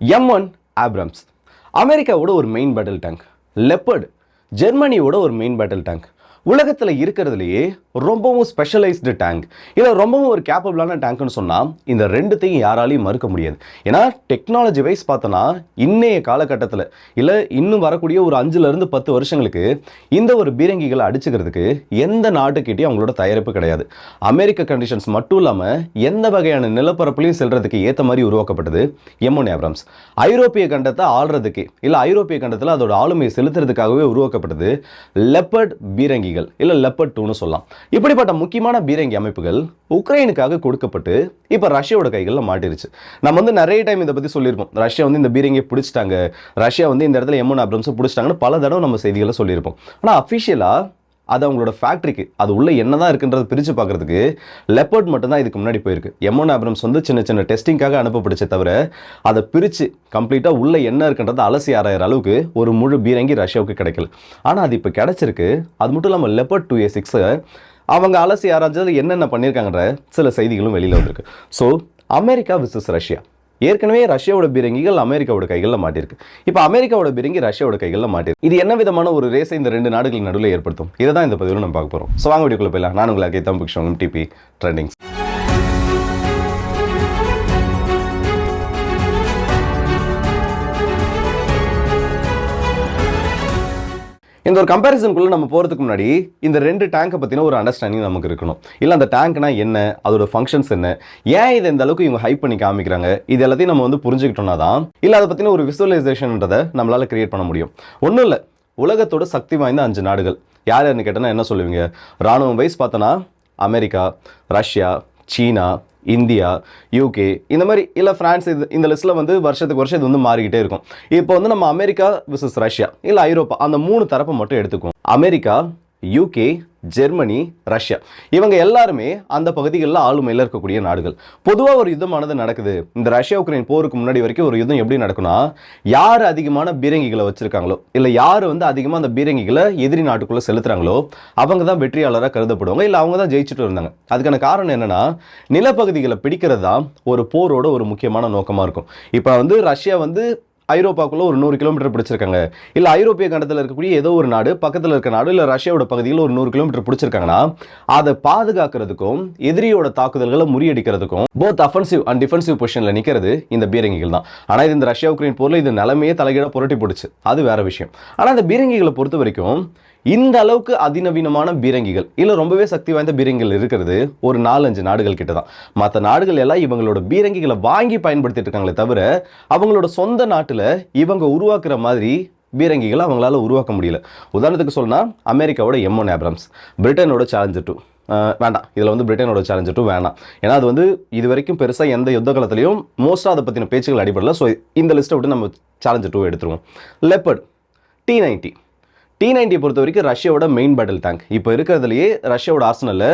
M one Abrams அமெரிக்காவோட ஒரு main battle tank leopard ஜெர்மனியோட ஒரு மெயின் பேட்டில் டேங்க் உலகத்தில் இருக்கிறதுலையே ரொம்பவும் ஸ்பெஷலைஸ்டு டேங்க் இல்லை ரொம்பவும் ஒரு கேப்பபிளான டேங்க்னு சொன்னால் இந்த ரெண்டுத்தையும் யாராலையும் மறுக்க முடியாது. ஏன்னா டெக்னாலஜி வைஸ் பார்த்தோன்னா இன்னைய காலகட்டத்தில் இல்லை இன்னும் வரக்கூடிய ஒரு அஞ்சுலேருந்து பத்து வருஷங்களுக்கு இந்த ஒரு பீரங்கிகளை அடிச்சுக்கிறதுக்கு எந்த நாட்டுக்கிட்டையும் அவங்களோட தயாரிப்பு கிடையாது. அமெரிக்க கண்டிஷன்ஸ் மட்டும் இல்லாமல் எந்த வகையான நிலப்பரப்புலையும் செல்றதுக்கு ஏற்ற மாதிரி உருவாக்கப்பட்டது எம்ஒன் ஏப்ரம்ஸ் ஐரோப்பிய கண்டத்தை ஆள்றதுக்கு இல்லை ஐரோப்பிய கண்டத்தில் அதோட ஆளுமையை செலுத்துறதுக்காகவே உருவாக்கப்பட்டது லெப்பர்ட் பீரங்கிகள். இல்லை லெப்பர்ட் டூன்னு சொல்லலாம். இப்படிப்பட்ட முக்கியமான பீரங்கி அமைப்புகள் உக்ரைனுக்காக கொடுக்கப்பட்டு இப்போ ரஷ்யாவோட கைகளில் மாட்டிருச்சு. நம்ம வந்து நிறைய டைம் இதை பற்றி சொல்லியிருப்போம். ரஷ்யா வந்து இந்த பீரங்கியை பிடிச்சிட்டாங்க. ரஷ்யா வந்து இந்த இடத்துல எம்என் அப்ரம்ஸை பிடிச்சிட்டாங்கன்னு பல தடவை நம்ம செய்திகளை சொல்லியிருப்போம். ஆனால் அஃபிஷியலாக அது அவங்களோட ஃபேக்ட்ரிக்கு அது உள்ள என்னதான் இருக்குன்றது பிரித்து பார்க்கறதுக்கு லெப்பர்ட் மட்டும்தான் இதுக்கு முன்னாடி போயிருக்கு. எம்ஒன் ஆப்ரம்ஸ் வந்து சின்ன சின்ன டெஸ்டிங்காக அனுப்பப்படுச்சே தவிர அதை பிரித்து கம்ப்ளீட்டாக உள்ள என்ன இருக்குன்றதை அலசி ஆராயிற அளவுக்கு ஒரு முழு பீரங்கி ரஷ்யாவுக்கு கிடைக்கல. ஆனால் அது இப்போ கிடச்சிருக்கு. அது மட்டும் இல்லாமல் லெப்பர்ட் டூ ஏ சிக்ஸை அவங்க அலசி ஆராய்ஞ்சது என்னென்ன பண்ணியிருக்காங்கன்ற சில செய்திகளும் வெளியில் வந்திருக்கு. So America versus Russia. ஏற்கனவே ரஷ்யாவோட பீரங்கிகள் அமெரிக்காவோட கைகளில் மாட்டிருக்கு இப்போ அமெரிக்காவோட பீரங்கி ரஷ்யாவோட கைகளில் மாட்டிருக்கு இது என்ன விதமான ஒரு ரேஸை இந்த ரெண்டு நாடுகள் நடுவில் ஏற்படுத்தும்? இதை தான் இந்த பதிவில் நம்ம பார்க்க போகிறோம் ஸோ வாங்க வீடியோக்குள்ளே போயிடலாம். நான் உங்களுக்கு கேத்தம் டிபி ட்ரெண்டிங்ஸ் இந்த ஒரு கம்பேரிசனுக்குள்ளே நம்ம போகிறதுக்கு முன்னாடி இந்த ரெண்டு டேங்கை பற்றின ஒரு அண்டர்ஸ்டாண்டிங் நமக்கு இருக்கணும். இல்லை அந்த டேங்க்னா என்ன? அதோட ஃபங்க்ஷன்ஸ் என்ன? ஏன் இதை இந்த அளவுக்கு இவங்க ஹைப் பண்ணி காமிக்கிறாங்க? இது எல்லாத்தையும் நம்ம வந்து புரிஞ்சுக்கிட்டோம்னா தான் இல்லை அதை பற்றின ஒரு விசுவலைசேஷன்ன்றதை நம்மளால் கிரியேட் பண்ண முடியும். ஒன்றும் இல்லை உலகத்தோட சக்தி வாய்ந்த அஞ்சு நாடுகள். யார் யாருன்னு கேட்டால் என்ன சொல்லுவீங்க? ராணுவம் வைஸ் பார்த்தோன்னா America Russia China India UK இந்த மாதிரி இல்லை ஃப்ரான்ஸ் இது இந்த லிஸ்ட்டில் வந்து வருஷத்துக்கு வருஷம் இது வந்து மாறிக்கிட்டே இருக்கும். இப்போ வந்து நம்ம அமெரிக்கா விசஸ் ரஷ்யா இல்லை ஐரோப்பா அந்த மூணு தரப்பை மட்டும் எடுத்துக்கும் அமெரிக்கா யூகே ஜெர்மனி ரஷ்யா இவங்க எல்லாருமே அந்த பகுதிகளில் ஆளுமையில் இருக்கக்கூடிய நாடுகள். பொதுவாக ஒரு யுத்தமானது நடக்குது. இந்த ரஷ்யா உக்ரைன் போருக்கு முன்னாடி வரைக்கும் ஒரு யுத்தம் எப்படி நடக்கும்னா யார் அதிகமான பீரங்கிகளை வச்சுருக்காங்களோ இல்லை யார் வந்து அதிகமாக அந்த பீரங்கிகளை எதிரி நாட்டுக்குள்ளே செலுத்துகிறாங்களோ அவங்க தான் வெற்றியாளராக கருதப்படுவாங்க இல்லை அவங்க தான் ஜெயிச்சுட்டு இருந்தாங்க. அதுக்கான காரணம் என்னன்னா நிலப்பகுதிகளை பிடிக்கிறது தான் ஒரு போரோட ஒரு முக்கியமான நோக்கமாக இருக்கும். இப்போ வந்து ரஷ்யா வந்து ஐரோப்பாக்குள்ளே ஒரு நூறு கிலோமீட்டர் பிடிச்சிருக்காங்க. இல்லை ஐரோப்பிய கண்டத்தில் இருக்கக்கூடிய ஏதோ ஒரு நாடு பக்கத்தில் இருக்க நாடு இல்லை ரஷ்யாவோட பகுதியில் ஒரு நூறு கிலோமீட்டர் பிடிச்சிருக்காங்கன்னா அதை பாதுகாக்கிறதுக்கும் எதிரியோட தாக்குதல்களை முறியடிக்கிறதுக்கும் போத் அஃபென்சிவ் அண்ட் டிஃபென்சிவ் பொசிஷனில் நிற்கிறது இந்த பீரங்கிகள் தான். ஆனால் இது இந்த ரஷ்யா உக்ரைன் போரில் இது நிலைமையே தலைகீழாக புரட்டி போடுச்சு அது வேற விஷயம். ஆனால் இந்த பீரங்கிகளை பொறுத்த வரைக்கும் இந்த அளவுக்கு அதிநவீனமான பீரங்கிகள் இல்லை ரொம்பவே சக்தி வாய்ந்த பீரங்கிகள் இருக்கிறது ஒரு நாலஞ்சு நாடுகள் கிட்ட தான் மற்ற நாடுகள் எல்லாம் இவங்களோட பீரங்கிகளை வாங்கி பயன்படுத்திட்டு இருக்காங்களே தவிர அவங்களோட சொந்த நாட்டில் இவங்க உருவாக்குற மாதிரி பீரங்கிகளை அவங்களால உருவாக்க முடியல. உதாரணத்துக்கு சொன்னால் அமெரிக்காவோட எம் ஒன் ஆப்ரம்ஸ் பிரிட்டனோட சேலஞ்சர் டூ வேண்டாம். இதில் வந்து பிரிட்டனோட சேலஞ்சர் டூ வேணாம். ஏன்னா அது வந்து இது வரைக்கும் பெருசாக எந்த யுத்த காலத்துலையும் மோஸ்ட்டாக அதை பற்றின பேச்சுகள் அடிப்படல ஸோ இந்த லிஸ்ட்டை விட்டு நம்ம சேலஞ்சர் டூ எடுத்துருவோம். Leopard T ninety T ninety பொறுத்த வரைக்கும் ரஷ்யாவோட மெயின் பேட்டில் டேங்க் இப்போ இருக்கிறதுலையே ரஷ்யாவோட ஆர்சனலில்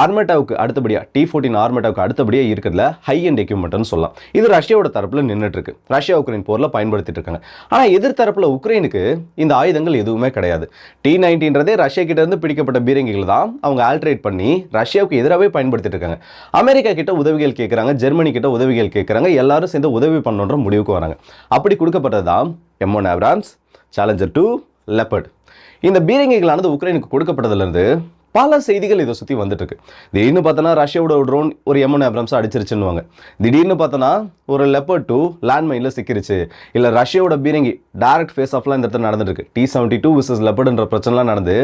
ஆர்மேட்டாவுக்கு அடுத்தபடியாக டி ஃபோர்டீன் ஆர்மேட்டாவுக்கு அடுத்தபடியாக இருக்கிறதுல ஹை அண்ட் எக்யூப்மெண்ட்னு சொல்லலாம். இது ரஷ்யாவோட தரப்பில் நின்றுட்டுருக்கு ரஷ்யா உக்ரைன் போரில் பயன்படுத்திட்டு இருக்காங்க. ஆனால் எதிர் தரப்பில் உக்ரைனுக்கு இந்த ஆயுதங்கள் எதுவுமே கிடையாது. டி நைன்டீன்றதே ரஷ்யா கிட்டேருந்து பிடிக்கப்பட்ட பீரங்கிகள் தான் அவங்க ஆல்ட்ரேட் பண்ணி ரஷ்யாவுக்கு எதிராகவே பயன்படுத்திட்டு இருக்காங்க. அமெரிக்கா கிட்ட உதவிகள் கேட்குறாங்க ஜெர்மனி கிட்ட உதவிகள் கேட்குறாங்க எல்லாரும் சேர்ந்து உதவி பண்ணுன்ற முடிவுக்கு வராங்க. அப்படி கொடுக்கப்பட்டது தான் M one Abrams Challenger two Leopard இந்த பீரங்கிகளானது உக்ரைனுக்கு கொடுக்கப்பட்டதுலேருந்து பல செய்திகள் இதை சுற்றி வந்துட்டுருக்கு. திடீர்னு பார்த்தோன்னா ரஷ்யாவோட ட்ரோன் ஒரு எம்என் ஆப்ரம்ஸ் அடிச்சிருச்சுன்னுவாங்க. திடீர்னு பார்த்தோன்னா ஒரு லெப்பர் டூ லேண்ட்மைனில் சிக்கிருச்சு. இல்லை ரஷ்யாவோட பீரங்கி டைரக்ட் ஃபேஸ் ஆஃப்லாம் இந்த இடத்துல நடந்துருக்கு டி செவன்ட்டி டூ விசஸ் லெப்பர்டுன்ற பிரச்சனைலாம் நடந்து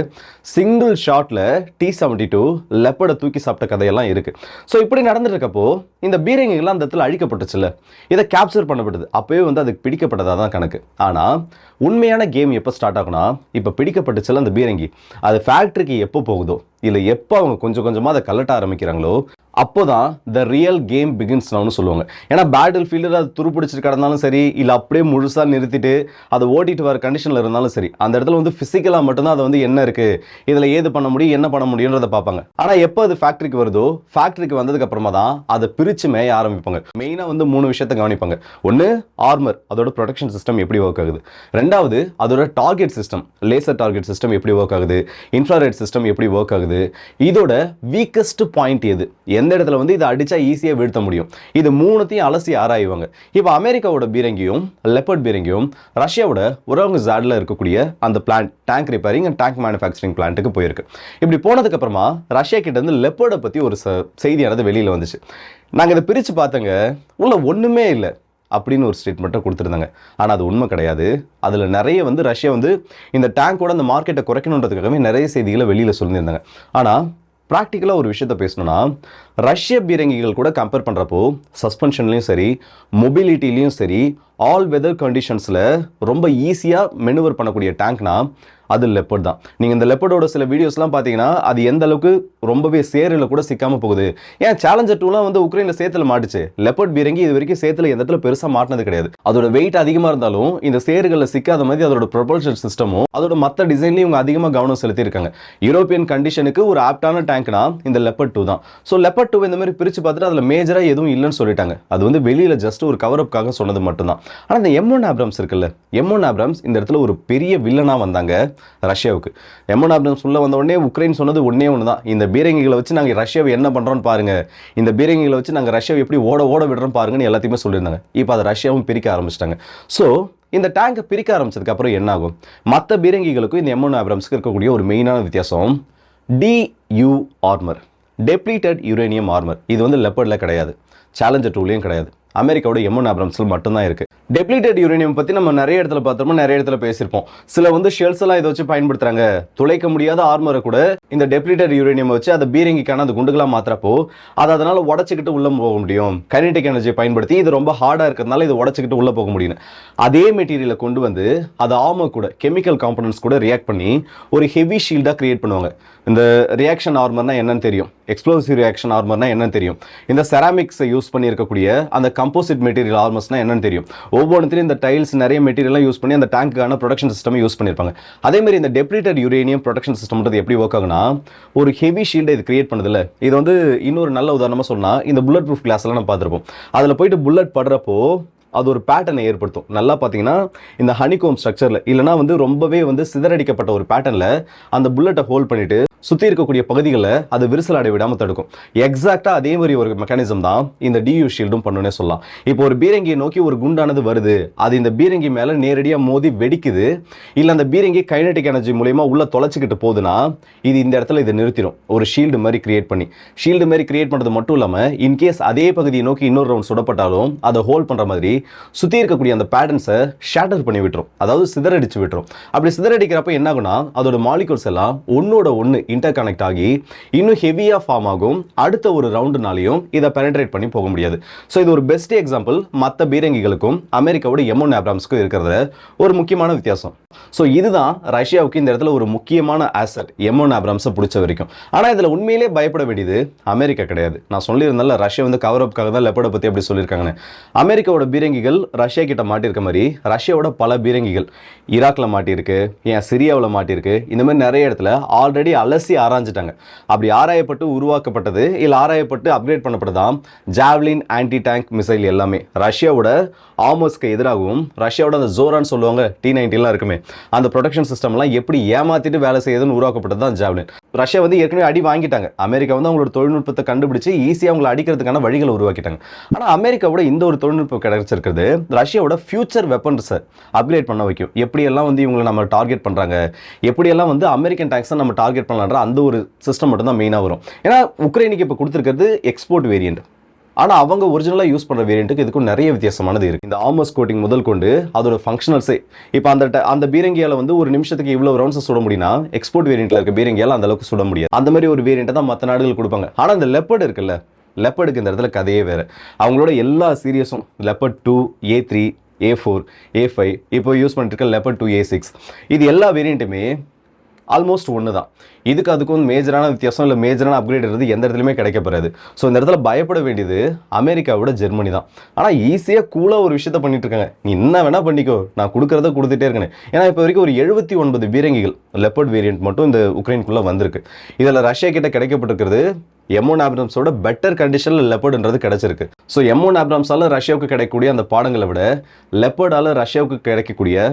சிங்கிள் ஷாட்டில் டி செவன்ட்டி டூ லெப்பர்டை தூக்கி சாப்பிட்ட கதையெல்லாம் இருக்குது ஸோ இப்படி நடந்துருக்கப்போ இந்த பீரங்கிகள்லாம் அந்த இடத்துல அழிக்கப்பட்டுச்சுல்ல. இதை கேப்சர் பண்ணப்பட்டது. அப்போவே வந்து அதுக்கு பிடிக்கப்பட்டதாக தான் கணக்கு. ஆனால் உண்மையான கேம் எப்போ ஸ்டார்ட் ஆகுனா இப்போ பிடிக்கப்பட்டுச்சுல அந்த பீரங்கி. அது ஃபேக்ட்ரிக்கு எப்போ போகுதோ people. இல்லை எப்போ அவங்க கொஞ்சம் கொஞ்சமாக அதை கலட்ட ஆரம்பிக்கிறாங்களோ அப்போ தான் த ரியல் கேம் பிகின்ஸ் நவுன்னு சொல்லுவாங்க. ஏன்னா பேட்டில் ஃபீல்டில் அது துருப்பிடிச்சிட்டு கிடந்தாலும் சரி இல்லை அப்படியே முழுசாக நிறுத்திட்டு அதை ஓட்டிட்டு வர கண்டிஷனில் இருந்தாலும் சரி அந்த இடத்துல வந்து ஃபிசிக்கலாக மட்டும்தான் அது வந்து என்ன இருக்குது இதில் ஏது பண்ண முடியும் என்ன பண்ண முடியுன்றதை பார்ப்பாங்க. ஆனால் எப்போ அது ஃபேக்ட்ரிக்கு வருதோ ஃபேக்ட்ரிக்கு வந்ததுக்கப்புறமா தான் அதை பிரித்து மேய ஆரம்பிப்பாங்க. மெயினாக வந்து மூணு விஷயத்தை கவனிப்பாங்க. ஒன்று ஆர்மர் அதோட ப்ரொடெக்ஷன் சிஸ்டம் எப்படி ஒர்க் ஆகுது. ரெண்டாவது அதோட target system laser target system எப்படி ஒர்க் ஆகுது இன்ஃப்ராரெட் சிஸ்டம் எப்படி ஒர்க் ஆகுது ஆகுது இதோட வீக்கஸ்ட் பாயிண்ட் எது? எந்த இடத்துல வந்து இதை அடித்தா ஈஸியாக வீழ்த்த முடியும்? இது மூணுத்தையும் அலசி ஆராய்வாங்க. இப்போ அமெரிக்காவோட பீரங்கியும் லெப்பர்ட் பீரங்கியும் ரஷ்யாவோட உறவங்க ஜாடில் இருக்கக்கூடிய அந்த plant tank repairing and tank manufacturing பிளான்ட்டுக்கு போயிருக்கு. இப்படி போனதுக்கப்புறமா ரஷ்யா கிட்டேருந்து லெப்பர்டை பற்றி ஒரு செய்தியானது வெளியில் வந்துச்சு. நாங்கள் இதை பிரித்து பார்த்தங்க உள்ள ஒன்றுமே இல்லை. அப்படின்னு ஒரு ஸ்டேட்மெண்ட்டை கொடுத்துருந்தாங்க. ஆனால் அது உண்மை கிடையாது. அதில் நிறைய வந்து ரஷ்யா வந்து இந்த டேங்கோட அந்த மார்க்கெட்டை குறைக்கணுன்றதுக்காகவே நிறைய செய்திகளை வெளியில் சொல்லியிருந்தாங்க. ஆனால் ப்ராக்டிக்கலாக ஒரு விஷயத்த பேசணும்னா ரஷ்ய பீரங்கிகள் கூட கம்பேர் பண்ணுறப்போ சஸ்பென்ஷன்லேயும் சரி மொபிலிட்டிலையும் சரி ஆல் வெதர் கண்டிஷன்ஸில் ரொம்ப ஈஸியாக மெனுவர் பண்ணக்கூடிய டேங்க்னா அது லெப்பர்ட் தான். நீங்கள் இந்த லெப்பர்டோட சில வீடியோஸ்லாம் பார்த்தீங்கன்னா அது எந்த அளவுக்கு ரொம்பவே சேரில் கூட சிக்காமல் போகுது. ஏன் சேலஞ்சர் டூலாம் வந்து உக்ரைனில் சேத்துல மாட்டுச்சு? லெப்பர்ட் பீரங்கி இது வரைக்கும் சேத்துல எந்த இடத்துல பெருசாக மாட்டினது கிடையாது. அதோட வெயிட் அதிகமாக இருந்தாலும் இந்த சேறுகளில் சிக்காத மாதிரி அதோட ப்ரொபல்ஷன் சிஸ்டமும் அதோட மற்ற டிசைன்லையும் இவங்க அதிகமாக கவனம் செலுத்தியிருக்காங்க. யூரோப்பியன் கண்டிஷனுக்கு ஒரு ஆப்டான டேங்க்னா இந்த லெப்பர்ட் டூ தான். ஸோ லெப்பர்ட் டூ இந்த மாதிரி பிரித்து பார்த்துட்டு அதில் மேஜராக எதுவும் இல்லைன்னு சொல்லிட்டாங்க. அது வந்து வெளியில் ஜஸ்ட் ஒரு கவரப்புக்காக சொன்னது மட்டும்தான். ஆனால் இந்த எம்ஒன் ஆப்ரம்ஸ் இருக்குல்ல? எம்ஒன் ஆப்ரம்ஸ் இந்த இடத்துல ஒரு பெரிய வில்லனாக வந்தாங்க ரஷ்யாவுக்கு. எம்ஒன் ஆப்ரம்ஸ் உள்ள வந்த உடனே உக்ரைன் சொன்னது ஒன்றே ஒன்று தான் இந்த பீரங்கிகளை வச்சு நாங்கள் ரஷ்யாவை என்ன பண்ணுறோன்னு பாருங்கள் இந்த பீரங்கிகளை வச்சு நாங்கள் ரஷ்யாவை எப்படி ஓட ஓட விடுறோம் பாருங்கன்னு எல்லாத்தையுமே சொல்லியிருந்தாங்க. இப்போ அதை ரஷ்யாவும் பிரிக்க ஆரம்பிச்சிட்டாங்க. ஸோ இந்த டேங்கை பிரிக்க ஆரம்பிச்சதுக்கு அப்புறம் மற்ற பீரங்கிகளுக்கும் இந்த எம்ஒன் ஆப்ரம்ஸ்க்கு இருக்கக்கூடிய ஒரு மெயினான வித்தியாசம் due armour depleted uranium armour இது வந்து லெப்பர்டில் கிடையாது. சேலஞ்சர் டூலையும் கிடையாது. அமெரிக்காவோட எம்என் ஆப்ரம்ஸில் மட்டும்தான் இருக்குது டெப்ளீட்டட் யூரேனியம் பற்றி நம்ம நிறைய இடத்துல பார்த்தோமோ நிறைய இடத்துல பேசியிருப்போம். சில வந்து ஷெல்ஸ் எல்லாம் இதை வச்சு பயன்படுத்துகிறாங்க துளைக்க முடியாத ஆர்மரை கூட இந்த டெப்ளீட்டட் யூரேனியம் வச்சு அதை பீரங்கிக்கான அந்த குண்டுகளாக மாத்திரப்போ அதை அதனால் உடச்சிக்கிட்டு உள்ளே போக முடியும். கைனடிக் எனர்ஜியை பயன்படுத்தி இது ரொம்ப ஹார்டாக இருக்கிறதுனால இது உடச்சிக்கிட்டு உள்ளே போக முடியும். அதே மெட்டீரியலை கொண்டு வந்து அது ஆர்மர் கூட கெமிக்கல் காம்பனன்ட்ஸ் கூட ரியாக்ட் பண்ணி ஒரு ஹெவி ஷீல்டாக க்ரியேட் பண்ணுவாங்க. இந்த ரியாக்ஷன் ஆர்மர்னால் என்னன்னு தெரியும். எக்ஸ்ப்ளோசிவ் ரியாக்ஷன் ஆர்மர்னா என்னன்னு தெரியும். இந்த செராமிக்ஸை யூஸ் பண்ணி இருக்கக்கூடிய அந்த கம்போசிட் மெட்டீரியல் ஆர்மர்ஸ்னா என்னன்னு தெரியும். ஒவ்வொன்றுத்தையும் இந்த டைல்ஸ் நிறைய மெட்டீரியல்லாம் யூஸ் பண்ணி அந்த டேங்க்குக்கான ப்ரொடக்ஷன் சிஸ்டம் யூஸ் பண்ணியிருப்பாங்க. அதே மாதிரி இந்த டெப்ளீட்டட் யூரேனியம் ப்ரொடக்ஷன் சிஸ்டம்ன்றது எப்படி ஒர்க் ஆகுனா ஒரு ஹெவி ஷீல்டை இது கிரியேட் பண்ணதில்ல. இது வந்து இன்னொரு நல்ல உதாரணமாக சொன்னால் இந்த புல்லட் ப்ரூஃப் கிளாஸ்லாம் நம்ம பார்த்துருப்போம். அதில் போயிட்டு புல்லட் படுறப்போ அது ஒரு பேட்டர்னை ஏற்படுத்தும். நல்லா பார்த்தீங்கன்னா இந்த ஹனிகோம் ஸ்ட்ரக்சரில் இல்லைனா வந்து ரொம்பவே வந்து சிதறடிக்கப்பட்ட ஒரு பேட்டர்னில் அந்த புல்லட்டை ஹோல்ட் பண்ணிவிட்டு சுற்றி இருக்கக்கூடிய பகுதிகளை அது விரிசல் அடைய விடாமல் தடுக்கும். எக்ஸாக்டாக அதே மாதிரி ஒரு மெக்கானிசம் தான் இந்த டியூ ஷீல்டும் பண்ணுன்னே சொல்லலாம். இப்போ ஒரு பீரங்கியை நோக்கி ஒரு குண்டானது வருது. அது இந்த பீரங்கி மேலே நேரடியாக மோதி வெடிக்குது. இல்லை அந்த பீரங்கி கைனடிக் எனர்ஜி மூலயமா உள்ளே தொலைச்சிக்கிட்டு போகுதுன்னா இது இந்த இடத்துல இதை நிறுத்திடும் ஒரு ஷீல்டு மாதிரி கிரியேட் பண்ணி. ஷீல்டு மாதிரி கிரியேட் பண்ணுறது மட்டும் இல்லாமல் இன்கேஸ் அதே பகுதியை நோக்கி இன்னொரு ரவுண்ட் சுடப்பட்டாலும் அதை ஹோல்ட் பண்ணுற மாதிரி சுற்றி இருக்கக்கூடிய அந்த பேட்டர்ன்ஸை ஷேட்டர் பண்ணி விட்டுரும். அதாவது சிதறடிச்சு விட்டுரும். அப்படி சிதறடிக்கிறப்ப என்ன அதோட மாலிகூல்ஸ் எல்லாம் ஒன்னோட ஒன்று இன்டர் கனெக்ட் ஆகி இன்னும் ஹெவியாக ஃபார்ம் ஆகும். அடுத்த ஒரு ரவுண்டுனாலையும் இதை பெனட்ரேட் பண்ணி போக முடியாது. ஸோ இது ஒரு பெஸ்ட் எக்ஸாம்பிள் மற்ற பீரங்கிகளுக்கும் அமெரிக்காவோட எம்ஒன் ஆப்ராம்ஸ்க்கும் இருக்கிறத ஒரு முக்கியமான வித்தியாசம். ஸோ இதுதான் ரஷ்யாவுக்கு இந்த இடத்துல ஒரு முக்கியமான ஆசட் எம்ஒன் ஆப்ராம்ஸை பிடிச்ச வரைக்கும். ஆனால் இதில் உண்மையிலே பயப்பட வேண்டியது அமெரிக்கா கிடையாது. நான் சொல்லியிருந்தால ரஷ்யா வந்து கவர் அப்காக தான் லெப்படை பற்றி அப்படி சொல்லியிருக்காங்கன்னு. அமெரிக்காவோட பீரங்கிகள் ரஷ்யா கிட்ட மாட்டியிருக்க மாதிரி ரஷ்யாவோட பல பீரங்கிகள் ஈராக்ல மாட்டியிருக்கு ஏன் சிரியாவில் மாட்டியிருக்கு இந்த மாதிரி நிறைய இடத்துல ஆல்ரெடி அலசி ஆராய்ஞ்சிட்டாங்க. அப்படி ஆராயப்பட்டு உருவாக்கப்பட்டது இல்லை ஆராயப்பட்டு அப்கிரேட் பண்ணப்பட்டதான் ஜாவ்லின் ஆன்டி டேங்க் மிசைல் எல்லாமே. ரஷ்யாவோட ஆமோஸ்க்கு எதிராகவும் ரஷ்யாவோட அந்த ஜோரான்னு சொல்லுவாங்க டி நைன்டிலாம் இருக்குமே. அந்த ப்ரொடக்ஷன் சிஸ்டம்லாம் எப்படி ஏமாத்திட்டு வேலை செய்யுதுன்னு உருவாக்கப்பட்டது தான் ஜாவ்லின் ரஷ்யா வந்து ஏற்கனவே அடி வாங்கிட்டாங்க. அமெரிக்கா வந்து அவங்களோட தொழில்நுட்பத்தை கண்டுபிடிச்சு ஈஸியாக அவங்களை அடிக்கிறதுக்கான வழிகளை உருவாக்கிட்டாங்க. ஆனால் அமெரிக்காவோட இந்த ஒரு தொழில்நுட்பம் கிடைச்சிருக்கிறது ரஷ்யாவோட ஃபியூச்சர் வெப்பன்ஸை அப்கிரேட் பண்ண வைக்கும். எப்படியெல்லாம் வந்து இவங்களை நம்ம டார்கெட் பண்ணுறாங்க எப்படியெல்லாம் வந்து அமெரிக்கன் டேக்ஸை நம்ம டார்கெட் பண்ணலாம்? பண்ணலான்ற அந்த ஒரு சிஸ்டம் மட்டும்தான் மெயினாக வரும். ஏன்னா உக்ரைனுக்கு இப்போ கொடுத்துருக்கிறது எக்ஸ்போர்ட் வேரியண்ட் ஆனால் அவங்க ஒரிஜினலாக யூஸ் பண்ணுற வேரியண்ட்டுக்கு இதுக்கும் நிறைய வித்தியாசமானது இருக்குது இந்த ஆமஸ் கோட்டிங் முதல் கொண்டு அதோட ஃபங்க்ஷனல்ஸே இப்போ அந்த ட- அந்த பீரங்கியால் வந்து ஒரு நிமிஷத்துக்கு இவ்வளோ ரவுண்ட்ஸ் சுட முடியும்னா எக்ஸ்போர்ட் வேரியண்ட்டில் இருக்க பீரங்கியால் அந்த அளவுக்கு சுட முடியாது. அந்த மாதிரி ஒரு வேரியண்ட்டை தான் மற்ற நாடுகள் கொடுப்பாங்க. ஆனால் அந்த லெப்பர்டு இருக்குல்ல லெப்பர்டுக்கு இந்த இடத்துல கதையே வேறு. அவங்களோட எல்லா சீரியஸும் Leopard two A three A four A five இப்போ யூஸ் பண்ணிட்டு இருக்க லெப்பர்ட் டூ ஏ சிக்ஸ் இது எல்லா வேரியண்ட்டுமே ஆல்மோஸ்ட் ஒன்று தான். இதுக்கு அதுக்கும் மேஜரான வித்தியாசம் இல்லை மேஜரான அப்கிரேட் இருந்து எந்த இடத்துலையுமே கிடைக்க ஸோ இந்த இடத்துல பயப்பட வேண்டியது அமெரிக்காவோட ஜெர்மனி தான். ஆனால் ஈஸியாக கூலாக ஒரு விஷயத்த பண்ணிட்டு இருக்காங்க. நீ என்ன வேணால் பண்ணிக்கோ. நான் கொடுக்குறத கொடுத்துட்டே இருக்கேன். ஏன்னா இப்போ வரைக்கும் ஒரு எழுபத்தி ஒன்பது பீரங்கிகள் லெப்பர்ட் வேரியன்ட் மட்டும் இந்த உக்ரைனுக்குள்ளே வந்திருக்கு. இதில் ரஷ்யா கிட்ட கிடைக்கப்பட்டிருக்கிறது எம்ஒன் ஆப்ரம்ஸோட பெட்டர் கண்டிஷனில் லெப்பர்டுன்றது கிடைச்சிருக்கு. ஸோ எம்ஒன் ஆப்ரம்ஸால ரஷ்யாவுக்கு கிடைக்கக்கூடிய அந்த பாடங்களை விட லெப்பர்டால் ரஷ்யாவுக்கு கிடைக்கக்கூடிய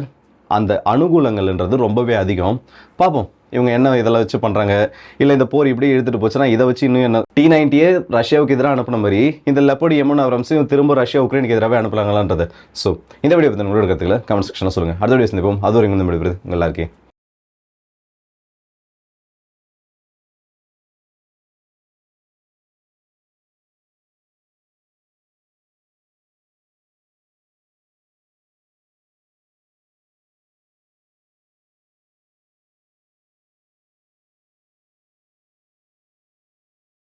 அந்த அனுகூலங்கள்ன்றது ரொம்பவே அதிகம். பார்ப்போம் இவங்க என்ன இதெல்லாம் வச்சு பண்ணுறாங்க இல்லை இந்த போர் இப்படி எடுத்துகிட்டு போச்சுன்னா இதை வச்சு இன்னும் என்ன? டி நைன்டியே ரஷ்யாவுக்கு எதிராக அனுப்பின மாதிரி இந்த லெப்படி எம்என் அவரம்ஸையும் திரும்ப ரஷ்யா உக்ரைனுக்கு எதிராக அனுப்பலாங்களான்றது. ஸோ இந்த வீடியோ பற்றி உங்களோட கருத்துக்களை கமெண்ட் செக்ஷனில் சொல்லுங்கள் அடுத்த வீடியோ சந்திப்போம். அது வரைக்கும் வந்து விடுவது நல்லா இருக்கேன்